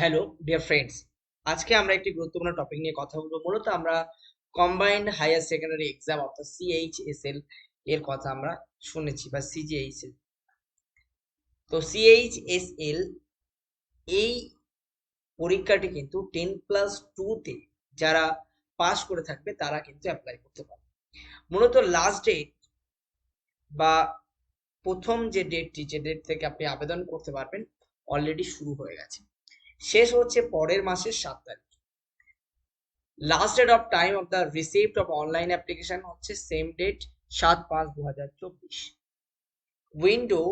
Hello dear friends আজকে আমরা একটি গুরুত্বপূর্ণ টপিক নিয়ে কথা বলব। মূলত আমরা কম্বাইন্ড হায়ার সেকেন্ডারি এক্সাম অর্থাৎ সিএইচএসএল এর কথা আমরা শুনেছি, বা সিজিএইচএল তো সিএইচএসএল এই পরীক্ষাটি কিন্তু টেন প্লাস টুতে যারা পাস করে থাকবে, তারা কিন্তু অ্যাপ্লাই করতে পারবে। মূলত লাস্ট ডেট বা প্রথম যে ডেটটি যে ডেট থেকে আপনি আবেদন করতে পারবেন অলরেডি শুরু হয়ে গেছে। শেষ হচ্ছে পরের মাসের সাত তারিখ। Last date of time of the receipt of online application হচ্ছে সেম ডেট সাত পাঁচ দু হাজার চব্বিশ। Window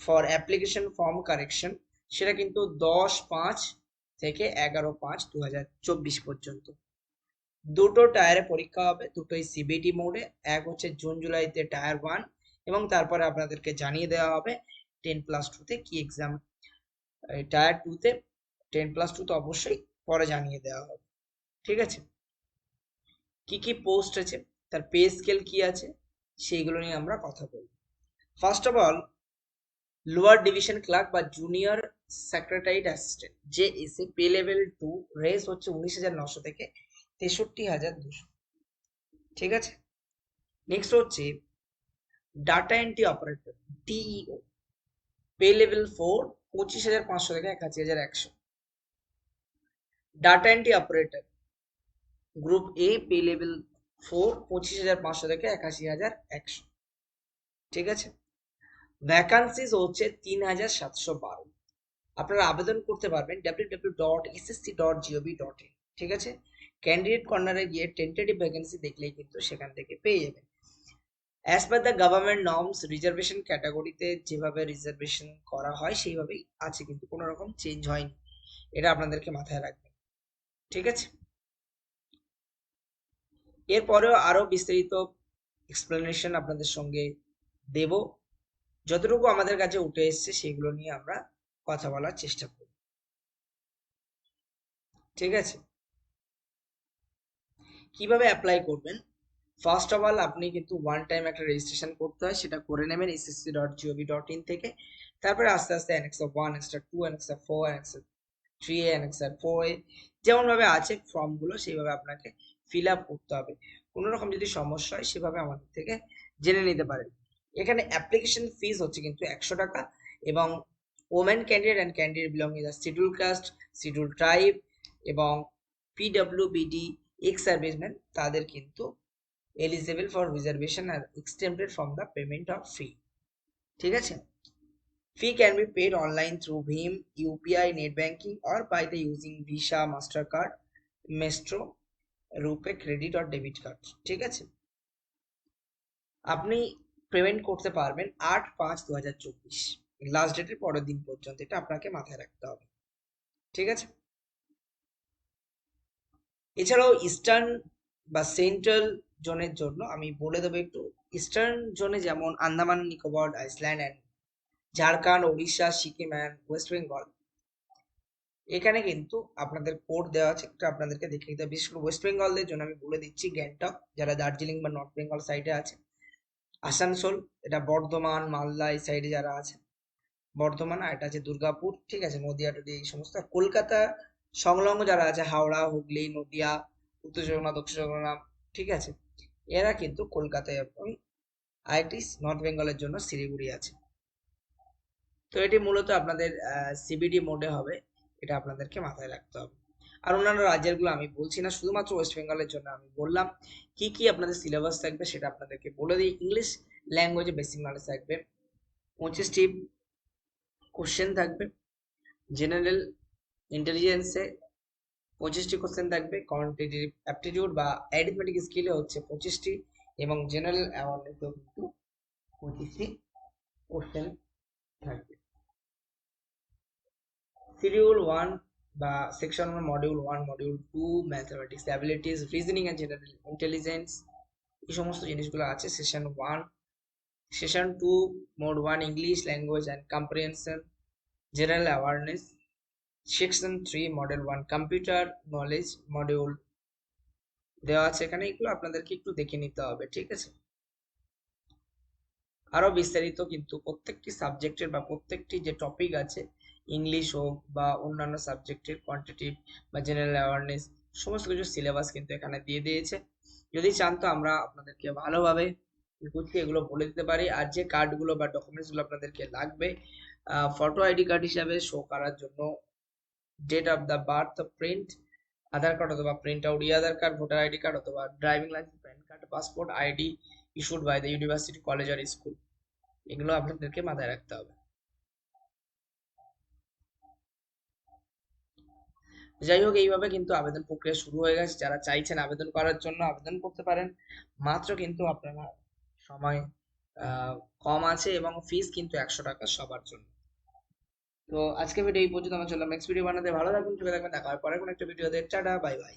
for application form correction সেটা কিন্তু দশ পাঁচ থেকে এগারো পাঁচ দু হাজার চব্বিশ পর্যন্ত। দুটো টায়ারে পরীক্ষা হবে, দুটোই সিবিটি মোডে এক হচ্ছে জুন জুলাইতে টায়ার ওয়ান এবং তারপরে আপনাদেরকে জানিয়ে দেওয়া হবে টেন প্লাস টুতে কি এক্সাম টায়ার টুতে টেন প্লাস টু তো অবশ্যই পরে জানিয়ে দেওয়া হবে। ঠিক আছে? কি কি পোস্ট আছে? তার পে স্কেল কি আছে? সেইগুলো নিয়ে আমরা কথা বলব। First of all lower division clerk বা জুনিয়র সেক্রেটারিট অ্যাসিস্ট্যান্ট যে এসে পে লেভেল টু রেস হচ্ছে উনিশ হাজার নশো থেকে তেষট্টি হাজার দুশো। ঠিক আছে? নেক্সট হচ্ছে data entry operator DEO pay level four পঁচিশ হাজার পাঁচশো থেকে একাশি হাজার একশো। Data entry operator group A pay level four পঁচিশ হাজার পাঁচশো থেকে একাশি হাজার একশো। ঠিক আছে? ভ্যাকান্সিজ হচ্ছে তিন হাজার সাতশো বারো। আপনারা আবেদন করতে পারবেন W dot SSC dot GOV dot in ঠিক আছে? ক্যান্ডিডেট কর্নারে গিয়ে টেন্টেটিভ ভ্যাকেন্সি দেখলেই কিন্তু সেখান থেকে পেয়ে যাবেন। As per the government norms reservation ক্যাটাগরিতে যেভাবে রিজার্ভেশন করা হয়, সেইভাবেই আছে কিন্তু কোনো রকম চেঞ্জ হয়নি। এটা আপনাদেরকে মাথায় রাখবেন। ঠিক আছে? এরপরেও আরও বিস্তারিত এক্সপ্লেনেশন আপনাদের সঙ্গে দেব। যতটুকু আমাদের কাছে উঠে এসছে সেগুলো নিয়ে আমরা কথা বলার চেষ্টা করব। ঠিক আছে? কীভাবে অ্যাপ্লাই করবেন? ফার্স্ট অফ অল আপনি কিন্তু ওয়ান টাইম একটা রেজিস্ট্রেশন করতে হয়, সেটা করে নেবেন SSC dot GOV dot in থেকে। তারপরে আস্তে আস্তে annexure one extra two annexure four annexure three A annexure four A যেমনভাবে আছে, ফর্মগুলো সেইভাবে আপনাকে ফিল আপ করতে হবে। কোনো রকম যদি সমস্যা হয়, সেভাবে আমাদের থেকে জেনে নিতে পারেন। এখানে অ্যাপ্লিকেশন ফিস হচ্ছে কিন্তু একশো টাকা এবং women candidate and candidate belonging the schedule caste schedule tribe এবং পিডব্লিউবিডি এক্স সার্ভিসম্যান তাদের কিন্তু eligible for reservation R exempted from the payment of fee ঠিক আছে? Can be paid online through Bhim UPI net banking or by the using Visa Mastercard Maestro RuPay credit or debit card ঠিক আছে? আপনি payment করতে পারবেন আট পাঁচ দু হাজার চব্বিশ লাস্ট ডেটের পরের দিন পর্যন্ত এটা আপনাকে মাথায় রাখতে হবে। ঠিক আছে? এছাড়াও ইস্টার্ন বা সেন্ট্রাল জোনের জন্য আমি বলে দেবো একটু। ইস্টার্ন জোনে যেমন Andaman, Nicobar island and Jharkhand, Orissa, Sikkim and West Bengal এখানে কিন্তু আপনাদের কোড দেওয়া আছে একটু আপনাদেরকে দেখে নিতে হবে। বিশেষ করে ওয়েস্ট বেঙ্গলদের জন্য আমি বলে দিচ্ছি গ্যাংটক যারা দার্জিলিং বা নর্থ বেঙ্গল সাইডে আছে। আসানসোল, এটা বর্ধমান, মালদা এই সাইডে যারা আছে। বর্ধমান আর এটা আছে দুর্গাপুর, ঠিক আছে? নদিয়া টদি এই সমস্ত। কলকাতা সংলগ্ন যারা আছে, হাওড়া, হুগলি, নদিয়া, উত্তর চব্বিশ দক্ষিণ চব্বিশ ঠিক আছে? এরা কিন্তু কলকাতায় এবং আইআইটি নর্থ বেঙ্গলের জন্য শিলিগুড়ি আছে। তো এটি মূলত আপনাদের সিবিডি মোডে হবে। এটা আপনাদেরকে মাথায় রাখতে হবে। আর অন্যান্য রাজ্যেরগুলো আমি বলছি না, শুধুমাত্র ওয়েস্ট বেঙ্গলের জন্য আমি বললাম, কি কি আপনাদের সিলেবাস থাকবে সেটা আপনাদেরকে বলে দিই। ইংলিশ ল্যাঙ্গুয়েজে বেসিক নলেজ থাকবে পঁচিশটি কোশ্চেন থাকবে জেনারেল ইন্টেলিজেন্সে পঁচিশটি কোশ্চেন থাকবে কোয়ান্টিটিভ অ্যাপটিটিউড বা অ্যারিথমেটিক স্কিলে হচ্ছে পঁচিশটি এবং জেনারেল অ্যাওয়ারনেসেও কিন্তু পঁচিশটি কোশ্চেন থাকবে। শিডিউল ওয়ান বা section one module one, module two, mathematics, abilities, reasoning and general intelligence এই সমস্ত জিনিসগুলো আছে। Session one, session two, mode one English language and comprehension, general awareness, section three, model one computer knowledge, module দেওয়া আছে এখানে। এগুলো আপনাদেরকে একটু দেখে নিতে হবে, ঠিক আছে? আরও বিস্তারিত কিন্তু প্রত্যেকটি সাবজেক্টের বা প্রত্যেকটি যে টপিক আছে ইংলিশ হোক বা অন্যান্য সাবজেক্টের কোয়ান্টিটিভ বা জেনারেল অ্যাওয়ারনেস সমস্ত কিছু সিলেবাস কিন্তু এখানে দিয়ে দিয়েছে। যদি চান তো আমরা আপনাদেরকে ভালোভাবে গুছিয়ে এগুলো বলে দিতে পারি। আর যে কার্ডগুলো বা ডকুমেন্টসগুলো আপনাদেরকে লাগবে ফটো আইডি কার্ড হিসাবে শো করার জন্য date of the birth print Aadhaar card অথবা print out e Aadhaar card voter ID card অথবা driving licence PAN card passport ID issued by the university college R school এগুলো আপনাদেরকে মাথায় রাখতে হবে। যাই হোক, এইভাবে কিন্তু আবেদন প্রক্রিয়া শুরু হয়ে গেছে। যারা চাইছেন আবেদন করার জন্য আবেদন করতে পারেন। মাত্র কিন্তু আপনারা সময় কম আছে এবং ফিস কিন্তু একশো টাকা সবার জন্য। তো আজকে ভিডিও এই পর্যন্ত, আমার চললাম নেক্সট ভিডিও বানাতে। ভালো থাকবেন চলে থাকবেন দেখা হয় পরে কোনো একটা ভিডিও দেখ টাটা বাই বাই